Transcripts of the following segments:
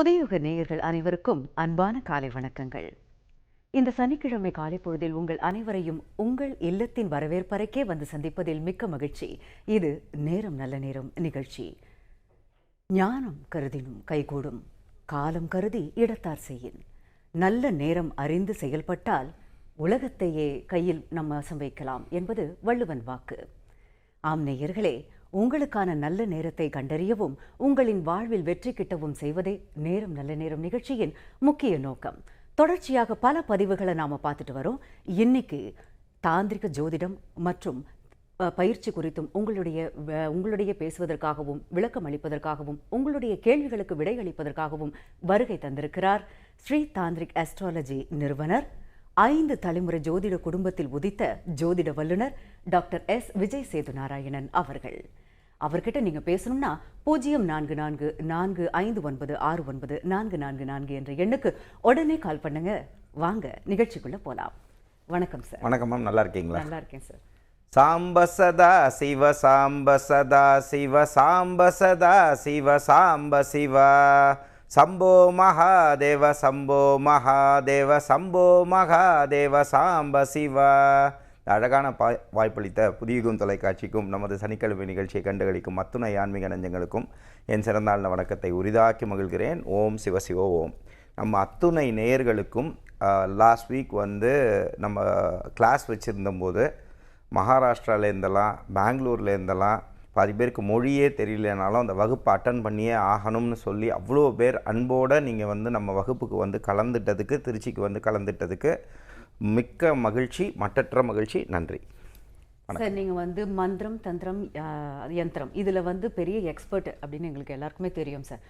புதையுக நேயர்கள் அனைவருக்கும் அன்பான காலை வணக்கங்கள். இந்த சனிக்கிழமை காலை பொழுதில் உங்கள் அனைவரையும் உங்கள் இல்லத்தின் வரவேற்பறைக்கே வந்து சந்திப்பதில் மிக்க மகிழ்ச்சி. இது நேரம் நல்ல நேரம் நிகழ்ச்சி. ஞானம் கருதினும் கைகூடும். காலம் கருதி இடத்தார் செய்யின். நல்ல நேரம் அறிந்து செயல்பட்டால் உலகத்தையே கையில் நம்ம வசம் வைக்கலாம் என்பது வள்ளுவன் வாக்கு. ஆம் நேயர்களே உங்களுக்கான நல்ல நேரத்தை கண்டறியவும் உங்களின் வாழ்வில் வெற்றி கிட்டவும் செய்வதே நேரம் நல்ல நேரம் நிகழ்ச்சியின் முக்கிய நோக்கம். தொடர்ச்சியாக பல பதிவுகளை நாம பார்த்துட்டு வரோம். இன்னைக்கு தாந்திரிக ஜோதிடம் மற்றும் பயிற்சி குறித்தும் உங்களுடைய உங்களுடைய பேசுவதற்காகவும் விளக்கம் அளிப்பதற்காகவும் உங்களுடைய கேள்விகளுக்கு விடை அளிப்பதற்காகவும் வருகை தந்திருக்கிறார் ஸ்ரீ தாந்திரிக் அஸ்ட்ராலஜி நிறுவனர் ஐந்து தலைமுறை ஜோதிட குடும்பத்தில் உதித்த ஜோதிட வல்லுனர் டாக்டர் எஸ். விஜய் சேது நாராயணன் அவர்கள். அவர்கிட்ட நீங்க பேசணும்னா பூஜ்ஜியம் நான்கு நான்கு நான்கு ஐந்து ஒன்பது ஆறு ஒன்பது நான்கு நான்கு நான்கு என்ற எண்ணுக்கு உடனே கால் பண்ணுங்க. வாங்க நிகழ்ச்சிக்குள்ள போலாம். வணக்கம் சார் வணக்கம் மேம் நல்லா இருக்கீங்களா? நல்லா இருக்கேன் சார் சாம்ப சதா சிவ சாம்ப சதா சிவ சாம்ப சதா சிவ சாம்ப சிவ. சம்போ மகாதேவ சம்போ மகாதேவ சம்போ மகாதேவ சாம்ப சிவ. அழகான பா வாய்ப்பளித்த புதியுகம் தொலைக்காட்சிக்கும் நமது சனிக்கிழமை நிகழ்ச்சியை கண்டுகளிக்கும் அத்துணை ஆன்மீக நெஞ்சங்களுக்கும் என் சிறந்தாழ்ந்த வணக்கத்தை உரிதாக்கி மகிழ்கிறேன். ஓம் சிவ ஓம். நம்ம அத்துணை நேயர்களுக்கும் லாஸ்ட் வீக் வந்து நம்ம கிளாஸ் வச்சுருந்தபோது மகாராஷ்டிராலேருந்தெல்லாம் பெங்களூர்லேருந்தெல்லாம் பாதி பேருக்கு மொழியே தெரியலனாலும் அந்த வகுப்பை அட்டன் பண்ணியே ஆகணும்னு சொல்லி அவ்வளோ பேர் அன்போடு நீங்கள் வந்து நம்ம வகுப்புக்கு வந்து கலந்துட்டதுக்கு திருச்சிக்கு வந்து கலந்துட்டதுக்கு மிக்க மகிழ்ச்சி மட்டற்ற மகிழ்ச்சி. நன்றி. சார் நீங்க வந்து மந்திரம் தந்திரம் யந்திரம் இதுல வந்து பெரிய எக்ஸ்பர்ட் அப்படின்னு எங்களுக்கு எல்லாருக்குமே தெரியும் சார்.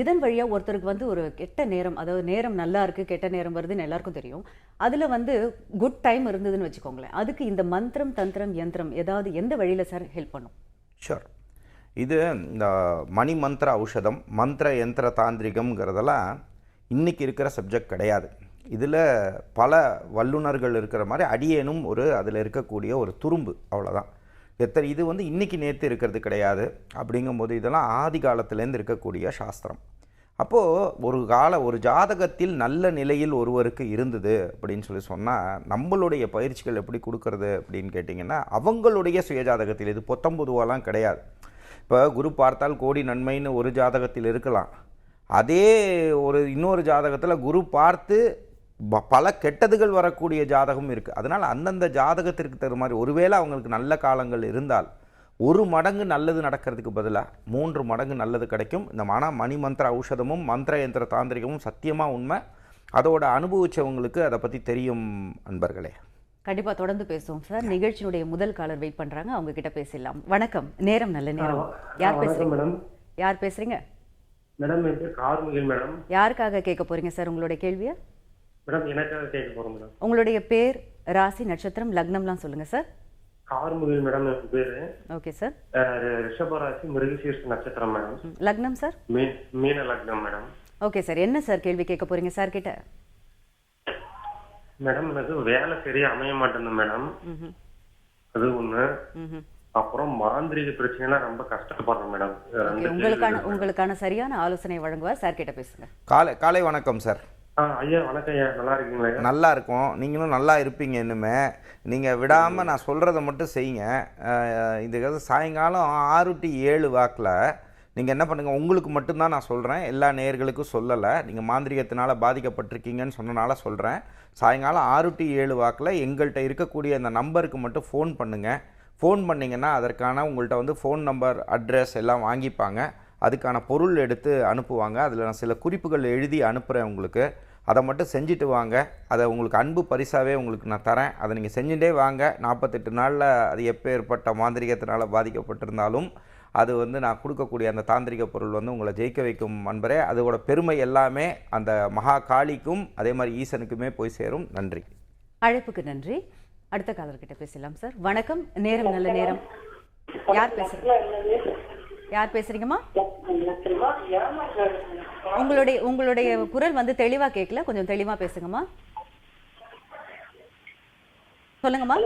இதன் வழியா ஒருத்தருக்கு வந்து ஒரு கெட்ட நேரம் அதாவது நேரம் நல்லா இருக்கு கெட்ட நேரம் வருதுன்னு எல்லாருக்கும் தெரியும். அதுல வந்து குட் டைம் இருந்ததுன்னு வச்சுக்கோங்களேன். அதுக்கு இந்த மந்திரம் தந்திரம் யந்திரம் ஏதாவது எந்த வழியில சார் ஹெல்ப் பண்ணும்? ஷூர் இது இந்த மணி மந்திர ஔஷதம் மந்திர யந்திர தாந்திரிகம்ங்கிறதெல்லாம் இன்றைக்கி இருக்கிற சப்ஜெக்ட் கிடையாது. இதில் பல வல்லுநர்கள் இருக்கிற மாதிரி அடியேனும் ஒரு அதில் இருக்கக்கூடிய ஒரு துரும்பு அவ்வளோதான். எத்தனை இது வந்து இன்றைக்கி நேற்று இருக்கிறது கிடையாது. அப்படிங்கும்போது இதெல்லாம் ஆதி காலத்துலேருந்து இருக்கக்கூடிய சாஸ்திரம். அப்போது ஒரு கால ஒரு ஜாதகத்தில் நல்ல நிலையில் ஒருவருக்கு இருந்தது அப்படின்னு சொல்லி சொன்னால் நம்மளுடைய பயிற்சிகள் எப்படி கொடுக்கறது அப்படின்னு கேட்டிங்கன்னா அவங்களுடைய சுயஜாதகத்தில் இது பொத்தம்பொதுவாலாம் கிடையாது. இப்போ குரு பார்த்தால் கோடி நன்மைன்னு ஒரு ஜாதகத்தில் இருக்கலாம். அதே ஒரு இன்னொரு ஜாதகத்தில் குரு பார்த்து பல கெட்டதுகள் வரக்கூடிய ஜாதகம் இருக்குது அதனால் அந்தந்த ஜாதகத்திற்கு தகுந்த மாதிரி ஒருவேளை அவங்களுக்கு நல்ல காலங்கள் இருந்தால் ஒரு மடங்கு நல்லது நடக்கிறதுக்கு பதிலாக மூன்று மடங்கு நல்லது கிடைக்கும். இந்த மன மணி மந்திர ஔஷதமும் மந்திர யந்திர தாந்திரிகமும் சத்தியமாக உண்மை. அதோட அனுபவிச்சவங்களுக்கு அதை பற்றி தெரியும் அன்பர்களே. கண்டிப்பா தொடர்ந்து பேசுவோம் சார். நிகழ்ச்சியினுடைய முதல் காலர் வெயிட் பண்றாங்க. அவங்க கிட்ட பேசிடலாம். வணக்கம். நேரம் நல்ல நேரம். யார் பேசுறீங்க? மேடம். யார் பேசுறீங்க? Madam Karmugil madam. யாருக்காக கேட்க போறீங்க சார் உங்களுடைய கேள்வியை? மேடம் எனக்காக கேட்க போறோம் மேடம் உங்களுடைய பேர் ராசி நட்சத்திரம் லக்னம்லாம் சொல்லுங்க சார் கார்முகில் மேடம் என் பேரு. ஓகே சார் ரிஷபராசி மிருகசீர்ஷ நட்சத்திரம் மேடம் லக்னம் சார் மீன் மீன லக்னம் மேடம் ஓகே சார் என்ன சார் கேள்வி கேட்க போறீங்க சார் கிட்ட? மேடம் எனக்கு வேலை சரியா அமைய மாட்டேங்குது மேடம். அது ஒண்ணு. அப்புறம் மாந்திரிக பிரச்சனைலாம் ரொம்ப கஷ்டப்படுறேன் மேடம் உங்களுக்கான. உங்களுக்கான சரியான ஆலோசனை வழங்குவார் சார் கிட்ட பேசுங்க. காலை காலை வணக்கம் சார் ஐயா வணக்கம் ஐயா. நல்லா இருக்கீங்களா? நல்லா இருக்கும். நீங்களும் நல்லா இருப்பீங்க இன்னுமே. நீங்கள் விடாமல் நான் சொல்கிறத மட்டும் செய்யுங்க. அஹ் இதுக்கு சாயங்காலம் ஆறு டு ஏழு வாக்கில் நீங்கள் என்ன பண்ணுங்கள் உங்களுக்கு மட்டும்தான் நான் சொல்கிறேன் எல்லா நேயர்களுக்கும் சொல்லலை. நீங்கள் மாந்திரிகத்தினால பாதிக்கப்பட்டிருக்கீங்கன்னு சொன்னனால சொல்கிறேன் சாயங்காலம் ஆறு டு ஏழு வாக்கில் எங்கள்கிட்ட இருக்கக்கூடிய அந்த நம்பருக்கு மட்டும் ஃபோன் பண்ணுங்கள் ஃபோன் பண்ணிங்கன்னா அதற்கான உங்கள்கிட்ட வந்து ஃபோன் நம்பர் அட்ரஸ் எல்லாம் வாங்கிப்பாங்க. அதுக்கான பொருள் எடுத்து அனுப்புவாங்க. அதில் நான் சில குறிப்புகள் எழுதி அனுப்புகிறேன் உங்களுக்கு. அதை மட்டும் செஞ்சுட்டு வாங்க. அதை உங்களுக்கு அன்பு பரிசாகவே உங்களுக்கு நான் தரேன். அதை நீங்கள் செஞ்சுட்டே வாங்க. நாற்பத்தெட்டு நாளில் அது எப்பேற்பட்ட மாந்திரிகத்தினால் பாதிக்கப்பட்டிருந்தாலும் அது வந்து நான் கொடுக்கக்கூடிய அந்த தாந்திரிக பொருள் வந்து உங்களை ஜெயிக்க வைக்கும் அன்பரே. அதோட பெருமை எல்லாமே அந்த மகா காளிக்கும் அதே மாதிரி ஈசனுக்குமே போய் சேரும். நன்றி. அழைப்புக்கு நன்றி. அடுத்த காலர்கிட்ட பேசலாம் சார். வணக்கம். நேரம் நல்ல நேரம். யார் பேசுறீங்க யார் பேசுறீங்கம்மா? உங்களுடைய உங்களுடைய குரல் வந்து தெளிவா கேட்கல கொஞ்சம் தெளிவா பேசுங்கம்மா. சொல்லுங்கம்மா.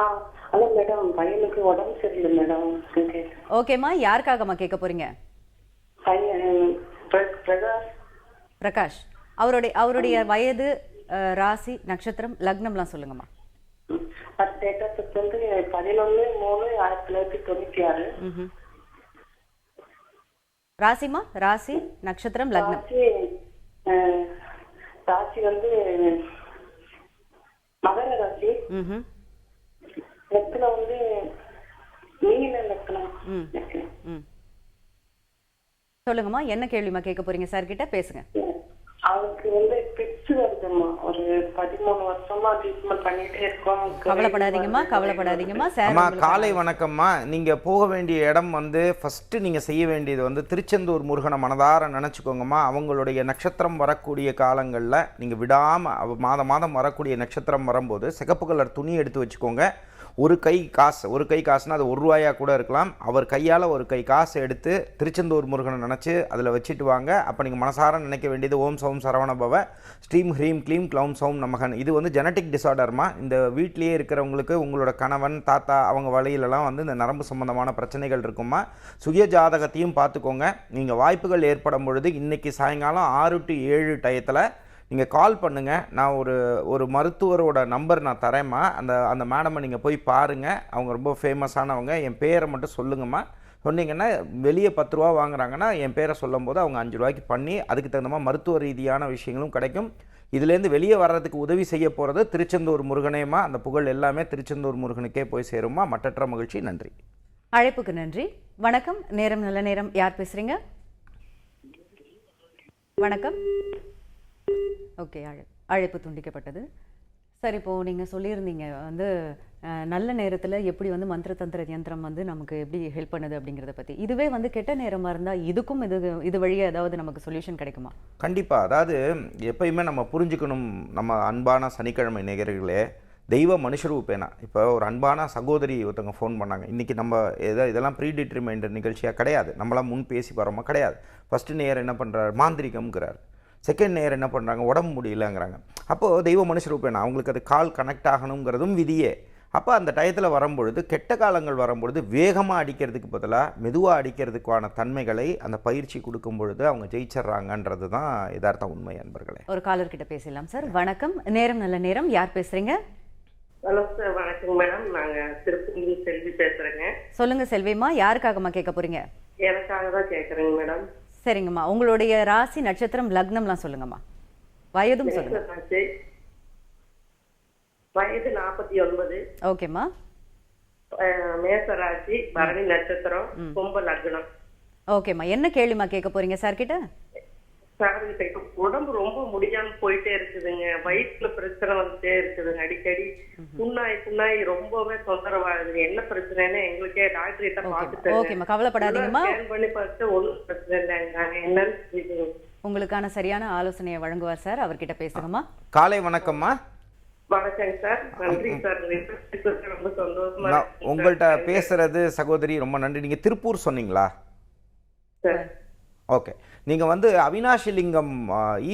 ஆ ஹலோ மேடம் பையனுக்கு உடம்பு சரியில்லை மேடம் ஓகேம்மா. யாருக்காகம்மா கேட்க போறீங்க? பிரகாஷ். அவருடைய அவருடைய வயது ராசி நட்சத்திரம் லக்னம்லாம் சொல்லுங்கம்மா. பதினொன்னு மூணு ஆயிரத்தி தொள்ளாயிரத்தி தொண்ணூத்தி ஆறு. ராசிமா ராசி நட்சத்திரம் லக்னம்? ராசி வந்து மகர ராசி. லக்னம் வந்து நீல லக்னம். சொல்லுங்கம்மா என்ன கேள்விமா கேட்க போறீங்க? சார் கிட்ட பேசுங்க. அவருக்கு வந்து பிச்சு வருதும்மா. ஒரு பதிமூணு வருஷமா ட்ரீட்மெண்ட் பண்ணிட்டே இருக்கோம். கவலைப்படாதீங்கம்மா கவலைப்படாதீங்கம்மா சார் அம்மா காலை வணக்கம்மா. நீங்கள் போக வேண்டிய இடம் வந்து ஃபஸ்ட்டு நீங்கள் செய்ய வேண்டியது வந்து திருச்செந்தூர் முருகனை மனதார நினச்சிக்கோங்கம்மா. அவங்களுடைய நட்சத்திரம் வரக்கூடிய காலங்களில் நீங்கள் விடாமல் மாதம் மாதம் வரக்கூடிய நட்சத்திரம் வரும்போது சிகப்பு கலர் துணி எடுத்து வச்சுக்கோங்க. ஒரு கை காசு ஒரு கை காசுனா அது ஒரு ரூபாயாக கூட இருக்கலாம். அவர் கையால் ஒரு கை காசு எடுத்து திருச்செந்தூர் முருகனை நினச்சி அதில் வச்சுட்டு வாங்க. அப்போ நீங்கள் மனசார நினைக்க வேண்டியது ஓம் சௌம் சரவண பவ ஹ்ரீம் க்ளீம் க்ளௌம் சௌம் நமகன். இது வந்து ஜெனட்டிக் டிசார்டர்மா இந்த வீட்டிலேயே இருக்கிறவங்களுக்கு உங்களோட கணவன் தாத்தா அவங்க வழியிலலாம் வந்து இந்த நரம்பு சம்பந்தமான பிரச்சனைகள் இருக்குமா? சுய ஜாதகத்தையும் பார்த்துக்கோங்க. நீங்கள் வாய்ப்புகள் ஏற்படும் பொழுது இன்றைக்கி சாயங்காலம் ஆறு டு ஏழு டயத்தில் நீங்கள் கால் பண்ணுங்கள் நான் ஒரு ஒரு மருத்துவரோட நம்பர் நான் தரேம்மா. அந்த அந்த மேடமை நீங்கள் போய் பாருங்கள் அவங்க ரொம்ப ஃபேமஸானவங்க என் பேரை மட்டும் சொல்லுங்கம்மா. சொன்னீங்கன்னா வெளியே பத்து ரூபா வாங்குறாங்கன்னா என் பேரை சொல்லும்போது அவங்க அஞ்சு ரூபாய்க்கு பண்ணி அதுக்கு தகுந்த மாதிரி மருத்துவ ரீதியான விஷயங்களும் கிடைக்கும். இதுலேருந்து வெளியே வர்றதுக்கு உதவி செய்ய போகிறது திருச்செந்தூர் முருகனேமா அந்த புகழ் எல்லாமே திருச்செந்தூர் முருகனுக்கே போய் சேருமா மற்றற்ற மகிழ்ச்சி. நன்றி. அழைப்புக்கு நன்றி. வணக்கம். நேரம் நல்ல நேரம். யார் பேசுகிறீங்க வணக்கம். ஓகே அழை அழைப்பு துண்டிக்கப்பட்டது. சார் இப்போது நீங்கள் சொல்லியிருந்தீங்க வந்து நல்ல நேரத்தில் எப்படி வந்து மந்திர தந்திர யந்திரம் வந்து நமக்கு எப்படி ஹெல்ப் பண்ணுது அப்படிங்கிறத பற்றி இதுவே வந்து கெட்ட நேரமாக இருந்தால் இதுக்கும் இது இது வழியாக ஏதாவது நமக்கு சொல்யூஷன் கிடைக்குமா? கண்டிப்பாக அதாவது எப்பயுமே நம்ம புரிஞ்சுக்கணும் நம்ம அன்பான சனிக்கிழமை நேயர்களே. தெய்வ மனுஷரூபேனா இப்போ ஒரு அன்பான சகோதரி ஒருத்தவங்க ஃபோன் பண்ணாங்க. இன்றைக்கி நம்ம எதாவது இதெல்லாம் ப்ரீ டிட்ரிமைண்டர் நிகழ்ச்சியாக கிடையாது. நம்மளாம் முன் பேசி வரோமா கிடையாது. ஃபஸ்ட்டு நேயர் என்ன பண்ணுறாரு மாந்திரிகம்ங்கிறார். செகண்ட் நேயர் என்ன பண்ணுறாங்க உடம்பு முடியலங்கிறாங்க. அப்போது தெய்வ மனுஷரூபேனா அவங்களுக்கு அது கால் கனெக்ட் ஆகணுங்கிறதும் விதியே. அப்போ அந்த டயத்தில் வரும்பொழுது கெட்ட காலங்கள் வரும்பொழுது வேகமாக அடிக்கிறதுக்கு பதிலாக மெதுவாக அடிக்கிறதுக்கான தன்மைகளை அந்த பயிற்சி கொடுக்கும் பொழுது அவங்க ஜெயிச்சிட்றாங்கன்றது தான் யதார்த்த உண்மை அன்பர்களே. ஒரு காலர் கிட்ட பேசலாம் சார் வணக்கம். நேரம் நல்ல நேரம். யார் பேசுறீங்க? ஹலோ சார் வணக்கம் மேடம் நாங்க திருப்பதி செல்வி பேசுறேங்க. சொல்லுங்க செல்விமா யாருக்காகம்மா கேட்க போறீங்க? எனக்காக தான் கேக்குறேங்க மேடம் சரிங்கம்மா. உங்களுடைய ராசி நட்சத்திரம் லக்னம்லாம் சொல்லுங்கம்மா. வயதும் சொல்லுங்க. வயது நாற்பத்தி ஒன்பது ஓகேம்மா அஹ், மேசராசி பரணி நட்சத்திரம் கும்ப லக்னம். ஓகேம்மா. என்ன கேள்விமா கேட்க போறீங்க சார் கிட்ட சார் இப்ப உடம்பு ரொம்ப முடியாம போயிட்டே இருக்குதுங்க. வயிற்றுல பிரச்சனை வந்துட்டே இருக்குதுங்க. அடிக்கடி புண்ணாய் புண்ணாய் ரொம்பவே தொந்தரவாகுதுங்க என்ன பிரச்சனைன்னு எங்களுக்கே டாக்டர் கிட்ட பாத்துட்டு ஓகேம்மா கவலைப்படாதீங்கம்மா. ஸ்கேன் பண்ணி பார்த்து ஒண்ணும் பிரச்சனை இல்லைங்க. நாங்க என்னன்னு. உங்களுக்கான சரியான ஆலோசனையை வழங்குவார் சார். அவர்கிட்ட பேசுங்கம்மா. காலை வணக்கம்மா. வணக்கங்க சார். நன்றி சார். பேசுறது ரொம்ப சந்தோஷமா நான் இருக்குங்க உங்கள்கிட்ட. பேசுறது சகோதரி ரொம்ப நன்றி. நீங்கள் திருப்பூர் சொன்னீங்களா? சார். ஓகே. நீங்கள் வந்து அவினாசி லிங்கம்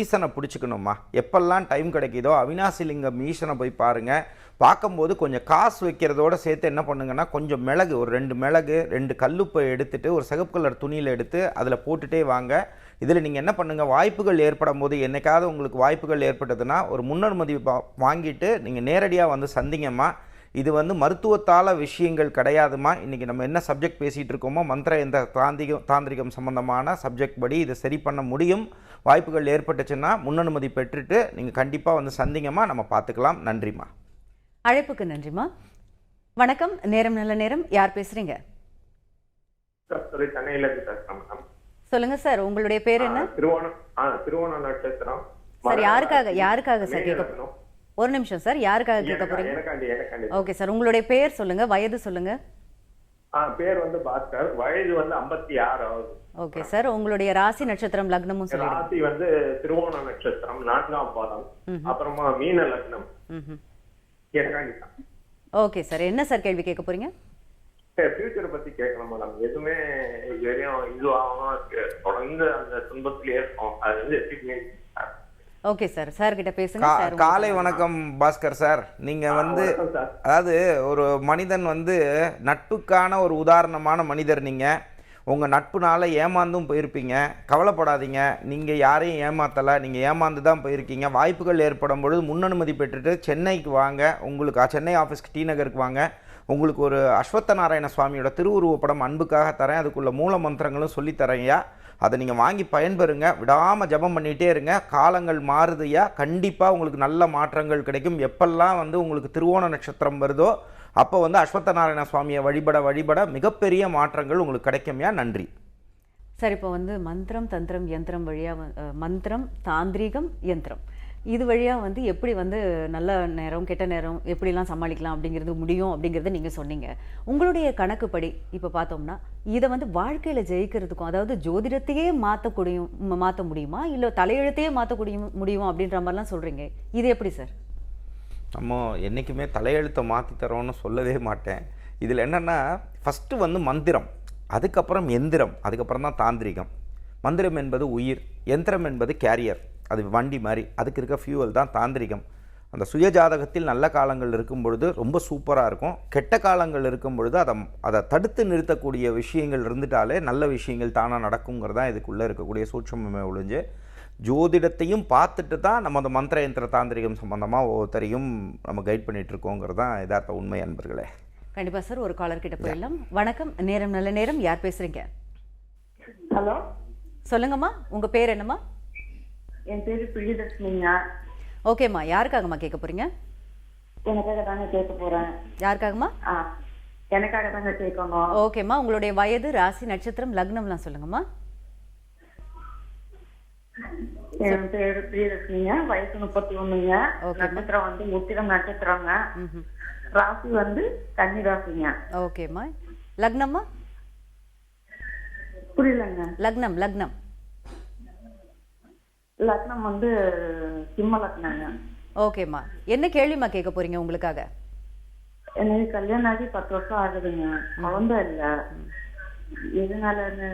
ஈசனை பிடிச்சிக்கணுமா எப்பெல்லாம் டைம் கிடைக்குதோ அவினாசி லிங்கம் ஈசனை போய் பாருங்கள் பார்க்கும்போது கொஞ்சம் காசு வைக்கிறதோட சேர்த்து என்ன பண்ணுங்கன்னா கொஞ்சம் மிளகு ஒரு ரெண்டு மிளகு ரெண்டு கல்லுப்பை எடுத்துகிட்டு ஒரு சிகப்பு கலர் துணியில் எடுத்து அதில் போட்டுகிட்டே வாங்க. இதில் நீங்கள் என்ன பண்ணுங்கள் வாய்ப்புகள் ஏற்படும் போது என்னைக்காவது உங்களுக்கு வாய்ப்புகள் ஏற்பட்டதுன்னா ஒரு முன்னனுமதி வாங்கிட்டு நீங்கள் நேரடியாக வந்து சந்திங்கம்மா. இது வந்து மருத்துவத்தால விஷயங்கள் கிடையாதுமா? இன்றைக்கி நம்ம என்ன சப்ஜெக்ட் பேசிகிட்டு இருக்கோமோ மந்திர இந்த தாந்திகம் தாந்திரிகம் சம்பந்தமான சப்ஜெக்ட் படி இதை சரி பண்ண முடியும். வாய்ப்புகள் ஏற்பட்டுச்சுன்னா முன்னனுமதி பெற்றுட்டு நீங்கள் கண்டிப்பாக வந்து சந்திங்கம்மா நம்ம பார்த்துக்கலாம். நன்றிம்மா. அழைப்புக்கு நன்றிம்மா. வணக்கம். நேரம் நல்ல நேரம். யார் மேடம். சொல்லுங்க சார் உங்களுடைய பேர் என்ன? திருவோணம் திருவோணம் சார் யாருக்காக யாருக்காக சார் கேட்க லக்னம். ஒரு நிமிஷம் சார் யாருக்காக கேட்க போறீங்க? ஓகே சார் உங்களுடைய பேர் சொல்லுங்க வயது சொல்லுங்க. பேர் வந்து பாஸ்கர் வயது வந்து ஐம்பத்தி ஆறு ஆகுது. ஓகே சார் உங்களுடைய ராசி நட்சத்திரம் லக்னமும் சொல்லிடுங்க. ராசி வந்து திருவோண நட்சத்திரம் நான்காம் பாதம் அப்புறமா மீன லக்னம். ஓகே சார் என்ன சார் கேள்வி கேட்க போறீங்க? ஃபியூச்சரை பத்தி கேட்கணும் மேடம். எதுவுமே இது வரையும் இது ஆகாம. தொடர்ந்து அந்த துன்பத்திலேயே இருக்கும். அது வந்து எப்படி ஓகே சார் சார் கிட்ட பேசுங்க காலை வணக்கம் பாஸ்கர் சார். நீங்கள் வந்து. அதாவது ஒரு மனிதன் வந்து நட்புக்கான ஒரு உதாரணமான மனிதர் நீங்கள் உங்கள் நட்புனால ஏமாந்தும் போயிருப்பீங்க. கவலைப்படாதீங்க. நீங்கள் யாரையும் ஏமாத்தலை. நீங்கள் ஏமாந்து தான் போயிருக்கீங்க. வாய்ப்புகள் ஏற்படும் பொழுது முன்னனுமதி பெற்றுட்டு சென்னைக்கு வாங்க. உங்களுக்கு சென்னை ஆஃபீஸ்க்கு டி நகருக்கு வாங்க. உங்களுக்கு ஒரு அஸ்வத்த நாராயண சுவாமியோட திருவுருவப்படம் அன்புக்காக தரேன். அதுக்குள்ள மூல மந்திரங்களும் சொல்லித்தரேன்யா அதை நீங்கள் வாங்கி பயன்பெறுங்க. விடாமல் ஜெபம் பண்ணிகிட்டே இருங்க. காலங்கள் மாறுதுயா கண்டிப்பாக உங்களுக்கு நல்ல மாற்றங்கள் கிடைக்கும். எப்பெல்லாம் வந்து உங்களுக்கு திருவோண நட்சத்திரம் வருதோ அப்போ வந்து அஸ்வத்த நாராயண சுவாமியை வழிபட வழிபட மிகப்பெரிய மாற்றங்கள் உங்களுக்கு கிடைக்கும்யா நன்றி. சார் இப்போ வந்து மந்திரம் தந்திரம் யந்திரம் வழியாக மந்திரம் தாந்திரிகம் யந்திரம். இது வழியாக வந்து எப்படி வந்து நல்ல நேரம் கெட்ட நேரம் எப்படிலாம் சமாளிக்கலாம் அப்படிங்கிறது முடியும் அப்படிங்கிறத நீங்கள் சொன்னீங்க. உங்களுடைய கணக்குப்படி இப்போ பார்த்தோம்னா இதை வந்து வாழ்க்கையில் ஜெயிக்கிறதுக்கும் அதாவது ஜோதிடத்தையே மாற்றக்கூடிய மாற்ற முடியுமா? இல்லை தலையெழுத்தையே மாற்றக்கூடிய முடியும் அப்படின்ற மாதிரிலாம் சொல்கிறீங்க இது எப்படி சார்? நம்ம என்றைக்குமே தலையெழுத்தை மாற்றி தரோம்னு சொல்லவே மாட்டேன். இதில் என்னென்னா ஃபஸ்ட்டு வந்து மந்திரம் அதுக்கப்புறம் எந்திரம் அதுக்கப்புறம் தான் தாந்திரிகம். மந்திரம் என்பது உயிர் எந்திரம் என்பது கேரியர் அது வண்டி மாதிரி. அதுக்கு இருக்க ஃபியூவல் தான் தாந்திரிகம். அந்த சுயஜாதகத்தில் நல்ல காலங்கள் இருக்கும் பொழுது ரொம்ப சூப்பராக இருக்கும். கெட்ட காலங்கள் இருக்கும் பொழுது அதை அதை தடுத்து நிறுத்தக்கூடிய விஷயங்கள் இருந்துட்டாலே நல்ல விஷயங்கள் தானாக நடக்குங்கிறது தான் இதுக்குள்ளே இருக்கக்கூடிய சூட்சமே ஒழிஞ்சு ஜோதிடத்தையும் பார்த்துட்டு தான் நம்ம அந்த மந்திர யந்திர தாந்திரிகம் சம்பந்தமாக ஒவ்வொருத்தரையும் நம்ம கைட் பண்ணிட்டு இருக்கோங்கிறது தான் யதார்த்த உண்மை அன்பர்களே. கண்டிப்பாக சார் ஒரு காலர் கிட்ட போயிடலாம். வணக்கம். நேரம் நல்ல நேரம். யார் பேசுகிறீங்க ஹலோ சொல்லுங்கம்மா. உங்கள் பேர் என்னம்மா? என் பேரு பிரியதர்ஷினிங்க. ஓகேம்மா யாருக்காகம்மா கேட்க போகிறீங்க எனக்காக தாங்க கேட்க போறேன். யாருக்காகம்மா? ஆ எனக்காக தாங்க கேட்கணும். ஓகேம்மா உங்களுடைய வயது ராசி நட்சத்திரம் லக்னம்லாம் சொல்லுங்கம்மா. என் பேரு பிரியதர்ஷினிங்க வயசு முப்பத்தி ஒண்ணுங்க Okay, நட்சத்திரம் வந்து உத்திரம் நட்சத்திரங்க. ம்ஹும். ராசி வந்து கன்னி ராசிங்க. ஓகேம்மா. லக்னம்மா? புரியலங்க. லக்னம் லக்னம். லக்னம் வந்து சிம்ம லக்னங்க ஓகேம்மா. என்ன கேள்விம்மா கேட்க போறீங்க உங்களுக்காக? எனக்கு கல்யாணம் ஆகி பத்து வருஷம் ஆகுதுங்க. குழந்தை இல்ல. எதனாலன்னு?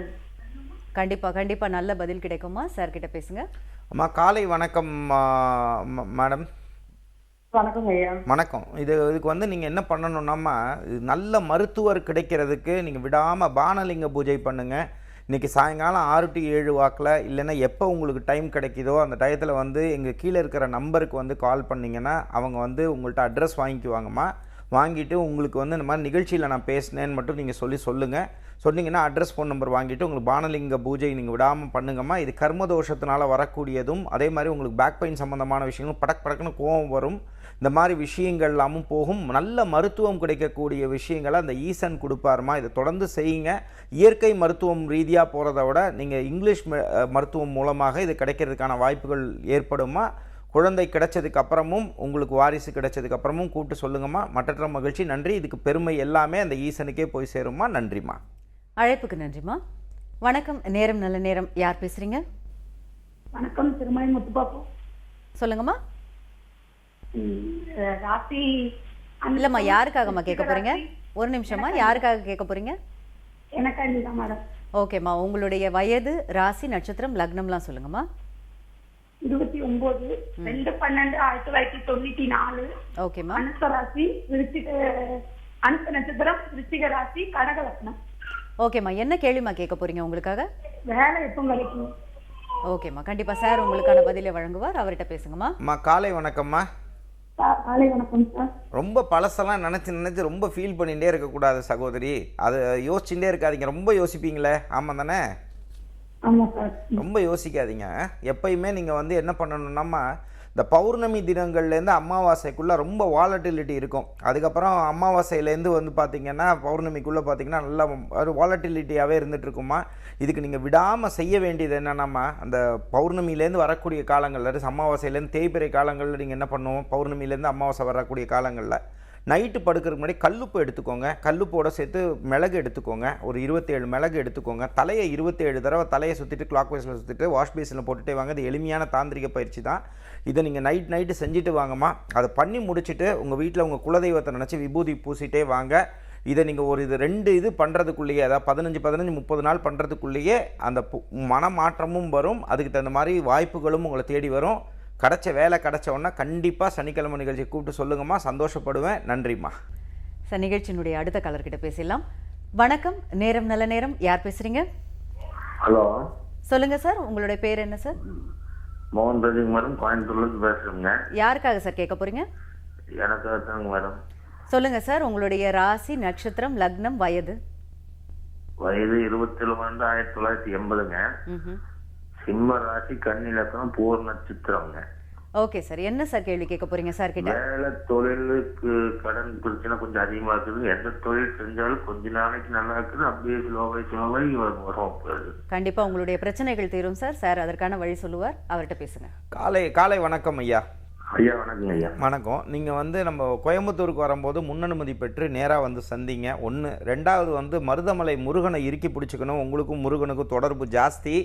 கண்டிப்பா கண்டிப்பா. நல்ல பதில் கிடைக்குமா சார் கிட்ட பேசுங்க. அம்மா காலை வணக்கம் மேடம் வணக்கம் ஐயா. வணக்கம். இது இதுக்கு வந்து நீங்கள் என்ன பண்ணணும்னாம்மா இது நல்ல மருத்துவர் கிடைக்கிறதுக்கு நீங்கள் விடாமல் பானலிங்க பூஜை பண்ணுங்கள் இன்றைக்கி சாயங்காலம் ஆறு டு ஏழு வாக்கில் இல்லைன்னா எப்போ உங்களுக்கு டைம் கிடைக்குதோ அந்த டயத்தில் வந்து எங்கள் கீழே இருக்கிற நம்பருக்கு வந்து கால் பண்ணிங்கன்னா அவங்க வந்து உங்கள்கிட்ட அட்ரஸ் வாங்கிக்குவாங்கம்மா. வாங்கிட்டு உங்களுக்கு வந்து இந்த மாதிரி நிகழ்ச்சியில் நான் பேசினேன்னு மட்டும் நீங்கள் சொல்லி சொல்லுங்கள் சொன்னீங்கன்னா அட்ரஸ் ஃபோன் நம்பர் வாங்கிட்டு உங்களுக்கு பானலிங்க பூஜை நீங்கள் விடாமல் பண்ணுங்கம்மா. இது கர்ம தோஷத்தினால் வரக்கூடியதும் அதே மாதிரி உங்களுக்கு பேக் பெயின் சம்மந்தமான விஷயங்களும் படக் படக்குன்னு கோவம் வரும். இந்த மாதிரி விஷயங்கள் எல்லாமும் போகும். நல்ல மருத்துவம் கிடைக்கக்கூடிய விஷயங்களை அந்த ஈசன் கொடுப்பாருமா? இதை தொடர்ந்து செய்யுங்க. இயற்கை மருத்துவம் ரீதியாக போகிறத விட நீங்கள் இங்கிலீஷ் மருத்துவம் மூலமாக இது கிடைக்கிறதுக்கான வாய்ப்புகள் ஏற்படுமா? குழந்தை கிடைச்சதுக்கு அப்புறமும் உங்களுக்கு வாரிசு கிடைச்சதுக்கு அப்புறமும் கூப்பிட்டு சொல்லுங்கம்மா. மற்றற்ற மகிழ்ச்சி. நன்றி. இதுக்கு பெருமை எல்லாமே அந்த ஈசனுக்கே போய் சேருமா நன்றிம்மா. அழைப்புக்கு நன்றிம்மா. வணக்கம். நேரம் நல்ல நேரம். யார் பேசுறீங்க? வணக்கம். திருமலை முத்துப்பாப்பு. சொல்லுங்கம்மா. ராசி இல்லம்மா யாருக்காகம்மா கேட்க போறீங்க? ஒரு நிமிஷமா யாருக்காக கேட்க போறீங்க? எனக்காண்டி தான் மேடம். ஓகேம்மா. உங்களுடைய வயது ராசி நட்சத்திரம் லக்னம்லாம் சொல்லுங்கம்மா. இருபத்தி ஒன்பது ரெண்டு பன்னெண்டு ஆயிரத்தி தொள்ளாயிரத்தி தொண்ணூத்தி நாலு. ஓகேம்மா அனுச ராசி விருச்சிக அனுச நட்சத்திரம் விருச்சிக ராசி கடக லக்னம். ஓகேம்மா என்ன கேள்விம்மா கேட்க போறீங்க உங்களுக்காக? வேலை எப்போ கிடைக்கும். ஓகேம்மா கண்டிப்பா சார் உங்களுக்கான பதிலை வழங்குவார் அவர்கிட்ட பேசுங்கம்மா அம்மா காலை வணக்கம்மா காலை வணக்கம் சார். ரொம்ப பழசெல்லாம் நினச்சி நினச்சி ரொம்ப ஃபீல் பண்ணிகிட்டே இருக்கக்கூடாது சகோதரி. அதை யோசிச்சுட்டே இருக்காதீங்க ரொம்ப யோசிப்பீங்களே. ஆமாம் தானே? ரொம்ப யோசிக்காதீங்க. எப்பயுமே நீங்கள் வந்து என்ன பண்ணணும்னா இந்த பௌர்ணமி தினங்கள்லேருந்து அமாவாசைக்குள்ளே ரொம்ப வாலட்டிலிட்டி இருக்கும். அதுக்கப்புறம் அமாவாசையிலேருந்து வந்து பார்த்தீங்கன்னா பௌர்ணமிக்குள்ளே பார்த்தீங்கன்னா நல்லா ஒரு வாலட்டிலிட்டியாகவே இருந்துகிட்ருக்குமா இதுக்கு நீங்கள் விடாமல் செய்ய வேண்டியது என்னென்னா அந்த பௌர்ணமியிலேருந்து வரக்கூடிய காலங்களில் அமாவாசையிலேருந்து தேய்பிறை காலங்களில் நீங்கள் என்ன பண்ணுவோம்? பௌர்ணமியிலேருந்து அமாவாசை வரக்கூடிய காலங்களில் நைட்டு படுக்கிறதுக்கு முன்னாடி கல்லுப்பு எடுத்துக்கோங்க. கல்லுப்போட சேர்த்து மிளகு எடுத்துக்கோங்க. ஒரு இருபத்தேழு மிளகு எடுத்துக்கோங்க. தலையை இருபத்தேழு தடவை தலையை சுற்றிட்டு கிளாக் வைஸில் சுற்றிட்டு வாஷ் பேஸில் போட்டுட்டே வாங்க. இது எளிமையான தாந்திரிக பயிற்சி தான். இதை நீங்கள் நைட் நைட்டு செஞ்சுட்டு வாங்கம்மா. அதை பண்ணி முடிச்சுட்டு உங்கள் வீட்டில் உங்கள் குலதெய்வத்தை நினச்சி விபூதி பூசிட்டே வாங்க. இதை நீங்கள் ஒரு இது ரெண்டு இது பண்ணுறதுக்குள்ளேயே அதாவது பதினஞ்சு பதினஞ்சு முப்பது நாள் பண்ணுறதுக்குள்ளேயே அந்த பு- மனமாற்றமும் வரும். அதுக்கு தகுந்த மாதிரி வாய்ப்புகளும் உங்களை தேடி வரும். கிடைச்ச வேலை கிடைச்ச உடனே கண்டிப்பாக சனிக்கிழமை நிகழ்ச்சி கூப்பிட்டு சொல்லுங்கம்மா சந்தோஷப்படுவேன். நன்றிம்மா. சார் நிகழ்ச்சியினுடைய அடுத்த கலர்கிட்ட பேசலாம் வணக்கம் நேரம் நல்ல நேரம். யார் பேசுறீங்க? ஹலோ. சொல்லுங்க சார் உங்களுடைய பேர் என்ன சார்? மோகன் ராஜுங்க மேடம் கோயம்புத்தூர்லேருந்து பேசுகிறேங்க யாருக்காக சார் கேட்க போறீங்க? எனக்கு தாங்க மேடம். சொல்லுங்க சார் உங்களுடைய ராசி நட்சத்திரம் லக்னம் வயது? வயது இருபத்தேழு பன்னெண்டு ஆயிரத்தி தொள்ளாயிரத்தி எண்பதுங்க. சிம்ம ராசி கன்னி லக்கணம் பூர் நட்சத்திரங்க ஓகே சார். என்ன சார் கேள்வி கேட்க போறீங்க சார் கிட்ட வேலை தொழிலுக்கு கடன் பிரச்சனை கொஞ்சம் அதிகமா இருக்குது. எந்த தொழில் செஞ்சாலும் கொஞ்ச நாளைக்கு நல்லா இருக்குது. அப்படியே ஸ்லோவாய் ஸ்லோவாய் வரும் கண்டிப்பா உங்களுடைய பிரச்சனைகள் தீரும் சார். சார் அதற்கான வழி சொல்லுவார். அவர்கிட்ட பேசுங்க. காலை காலை வணக்கம் ஐயா. ஐயா வணக்கங்க ஐயா. வணக்கம். நீங்கள் வந்து நம்ம கோயம்புத்தூருக்கு வரும்போது முன்னனுமதி பெற்று நேராக வந்து சந்திங்க. ஒன்று ரெண்டாவது வந்து மருதமலை முருகனை இறுக்கி பிடிச்சிக்கணும். உங்களுக்கும் முருகனுக்கும் தொடர்பு ஜாஸ்தி.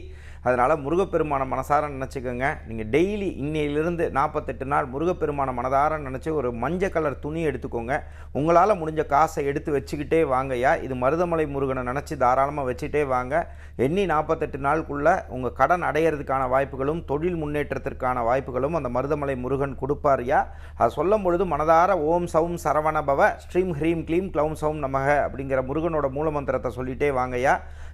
அதனால் முருகப்பெருமான மனசார நினச்சிக்கோங்க. நீங்கள் டெய்லி இன்னையிலிருந்து நாற்பத்தெட்டு நாள் முருகப்பெருமான மனதார நினச்சி ஒரு மஞ்சள் கலர் துணி எடுத்துக்கோங்க. உங்களால் முடிஞ்ச காசை எடுத்து வச்சுக்கிட்டே வாங்கய்யா. இது மருதமலை முருகனை நினச்சி தாராளமாக வச்சுட்டே வாங்க. எண்ணி நாற்பத்தெட்டு நாளுக்குள்ளே உங்கள் கடன் அடையிறதுக்கான வாய்ப்புகளும் தொழில் முன்னேற்றத்திற்கான வாய்ப்புகளும் அந்த மருதமலை முருகன் கொடுப்பாருயா. அதை சொல்லும் பொழுது மனதார ஓம் சவும் சரவணபவ ஸ்ட்ரீம் ஸ்ரீம் ஹ்ரீம் க்ளீம் க்ளௌம் சவும் நமக அப்படிங்கிற முருகனோட மூலமந்திரத்தை சொல்லிட்டே வாங்கய்யா.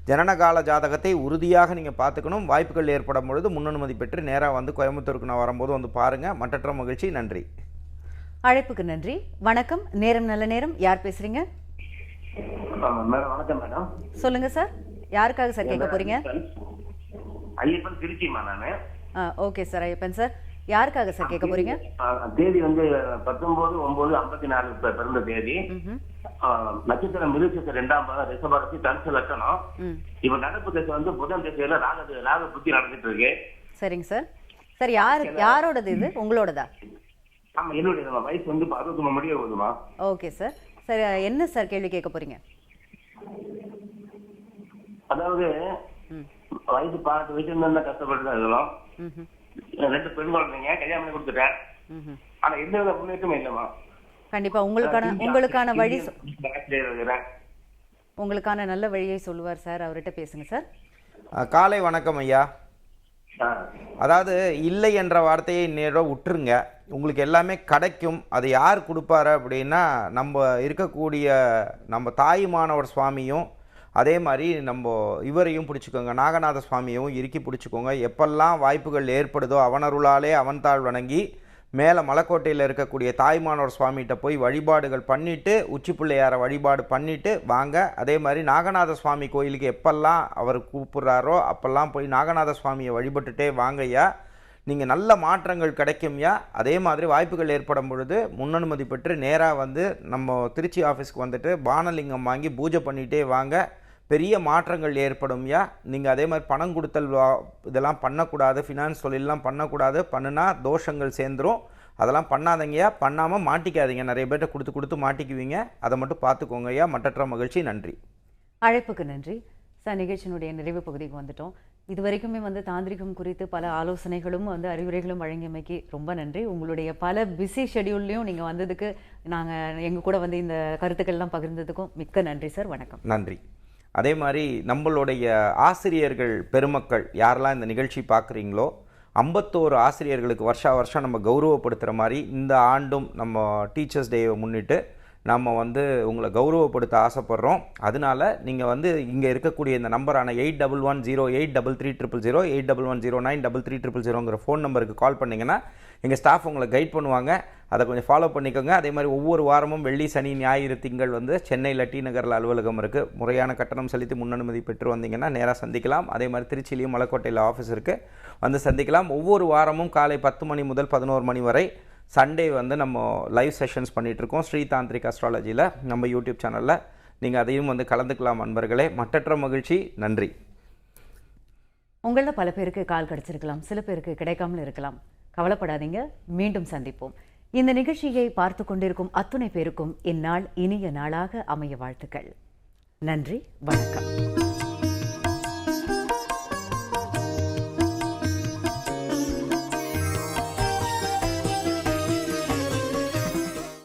ஜனனகால ஜாதகத்தை உறுதியாக நீங்கள் பார்த்துக்கணும். வாய்ப்புகள் ஏற்படும் பொழுது முன்னனுமதி பெற்று நேராக வந்து கோயம்புத்தூருக்கு நான் வரும்போது வந்து பாருங்கள் மற்றற்ற மகிழ்ச்சி. நன்றி. அழைப்புக்கு நன்றி. வணக்கம். நேரம் நல்ல நேரம். யார் பேசுறீங்க? மேடம் வணக்கம் மேடம். சொல்லுங்க சார். யாருக்காக சார் கேட்க போறீங்க? ஐயப்பன். திருச்சிமா நானு. ஆ ஓகே சார் ஐயப்பன் சார். யாருக்காக சார் கேட்க போறீங்க? தேதி வந்து பத்தொன்பது ஒன்பது ஐம்பத்தி நாலு பிறந்த தேதி. நட்சத்திரம் மிருகத்துக்கு ரெண்டாம் பாகம் ரிஷபராசி தனுசு லட்சணம். இப்ப நடப்பு திசை வந்து புதன் திசையில ராக ராக புத்தி நடந்துட்டு இருக்கு. சரிங்க சார். சார் யாரு யாரோடது இது? உங்களோடதா? ஆமா என்னுடைய வயசு வந்து அறுபத்தி மூணு முடிய போகுதுமா. Okay sir. சார் என்ன சார் கேள்வி கேட்க போறீங்க? அதாவது வயசு பாட்டு வயசு இருந்தா கஷ்டப்பட்டு தான் இருக்கணும். ம்ஹும். ரெண்டு பெண் குழந்தைங்க கல்யாணம் பண்ணி கொடுத்துட்டேன். ஆனா எந்த வித முன்னேற்றமும் இல்லைம்மா. கண்டிப்பா. உங்களுக்கான உங்களுக்கான வழி உங்களுக்கான நல்ல வழியை சொல்லுவார் சார். அவர்கிட்ட பேசுங்க சார். காலை வணக்கம் ஐயா. அதாவது இல்லை என்ற வார்த்தையை நேரம் விட்டுருங்க உங்களுக்கு எல்லாமே கிடைக்கும். அது யார் கொடுப்பாரு அப்படின்னா நம்ம இருக்கக்கூடிய நம்ம தாயுமானவர் சுவாமியும் அதே மாதிரி நம்ம இவரையும் பிடிச்சிக்கோங்க. நாகநாத சுவாமியும் இறுக்கி பிடிச்சிக்கோங்க. எப்பெல்லாம் வாய்ப்புகள் ஏற்படுதோ அவனருளாலே அவன்தாள் வணங்கி மேலே மலைக்கோட்டையில் இருக்கக்கூடிய தாய்மானவர் சுவாமிகிட்ட போய் வழிபாடுகள் பண்ணிவிட்டு உச்சி பிள்ளையாரை வழிபாடு பண்ணிவிட்டு வாங்க. அதே மாதிரி நாகநாத சுவாமி கோயிலுக்கு எப்பெல்லாம் அவர் கூப்பிட்றாரோ அப்பெல்லாம் போய் நாகநாத சுவாமியை வழிபட்டுட்டே வாங்கய்யா. நீங்கள் நல்ல மாற்றங்கள் கிடைக்கும்யா. அதே மாதிரி வாய்ப்புகள் ஏற்படும் பொழுது முன்னனுமதி பெற்று நேராக வந்து நம்ம திருச்சி ஆஃபீஸ்க்கு வந்துட்டு பானலிங்கம் வாங்கி பூஜை பண்ணிகிட்டே வாங்க. பெரிய மாற்றங்கள் ஏற்படும்யா நீங்கள் அதே மாதிரி பணம் கொடுத்தல் இதெல்லாம் பண்ணக்கூடாது ஃபினான்ஸ் தொழிலெலாம் பண்ணக்கூடாது பண்ணுனா தோஷங்கள் சேர்ந்துரும். அதெல்லாம் பண்ணாதீங்கய்யா பண்ணாமல் மாட்டிக்காதீங்க. நிறைய பேர்ட்ட கொடுத்து கொடுத்து மாட்டிக்குவீங்க. அதை மட்டும் பார்த்துக்கோங்கய்யா மற்றற்ற மகிழ்ச்சி. நன்றி. அழைப்புக்கு நன்றி. சார் நிகழ்ச்சியினுடைய நிறைவு பகுதிக்கு வந்துட்டோம். இது வரைக்குமே வந்து தாந்திரிகம் குறித்து பல ஆலோசனைகளும் வந்து அறிவுரைகளும் வழங்கியமைக்கு ரொம்ப நன்றி. உங்களுடைய பல பிஸி ஷெடியூல்லையும் நீங்கள் வந்ததுக்கு நாங்கள் எங்கள் கூட வந்து இந்த கருத்துக்கள்லாம் பகிர்ந்ததுக்கும் மிக்க நன்றி சார். வணக்கம். நன்றி. அதே மாதிரி நம்மளுடைய ஆசிரியர்கள் பெருமக்கள் யாரெல்லாம் இந்த நிகழ்ச்சி பார்க்குறீங்களோ ஐம்பத்தோரு ஆசிரியர்களுக்கு வருஷா வருஷம் நம்ம கௌரவப்படுத்துகிற மாதிரி இந்த ஆண்டும் நம்ம டீச்சர்ஸ் டேவை முன்னிட்டு நம்ம வந்து உங்களை கௌரவப்படுத்த ஆசைப்பட்றோம். அதனால நீங்கள் வந்து இங்கே இருக்கக்கூடிய இந்த நம்பரான eight double one zero eight double three triple zero eight double one zero nine double three triple ஜீரோங்கிற phone நம்பருக்கு கால் பண்ணிங்கன்னா எங்கள் ஸ்டாஃப் உங்களை கைட் பண்ணுவாங்க. அதை கொஞ்சம் ஃபாலோ பண்ணிக்கோங்க. அதே மாதிரி ஒவ்வொரு வாரமும் வெள்ளி சனி ஞாயிறு திங்கள் வந்து சென்னையில் டி நகரில் அலுவலகம் இருக்குது முறையான கட்டணம் செலுத்தி முன்னனுமதி பெற்று வந்தீங்கன்னா நேராக சந்திக்கலாம். அதே மாதிரி திருச்சியிலையும் மலைக்கோட்டையில் ஆஃபீஸ் இருக்குது வந்து சந்திக்கலாம். ஒவ்வொரு வாரமும் காலை பத்து மணி முதல் பதினோரு மணி வரை சண்டே வந்து நம்ம லைவ் செஷன்ஸ் பண்ணிகிட்ருக்கோம் ஸ்ரீதாந்திரிக் அஸ்ட்ராலஜியில் நம்ம யூடியூப் சேனலில் நீங்கள் அதையும் வந்து கலந்துக்கலாம் நண்பர்களே மற்றற்ற மகிழ்ச்சி. நன்றி. உங்களில் பல பேருக்கு கால் கிடச்சிருக்கலாம். சில பேருக்கு கிடைக்காமல் இருக்கலாம். கவலைப்படாதீங்க. மீண்டும் சந்திப்போம். இந்த நிகழ்ச்சியை பார்த்து கொண்டிருக்கும் அத்துணை பேருக்கும் இந்நாள் இனிய நாளாக அமைய வாழ்த்துக்கள். நன்றி. வணக்கம்.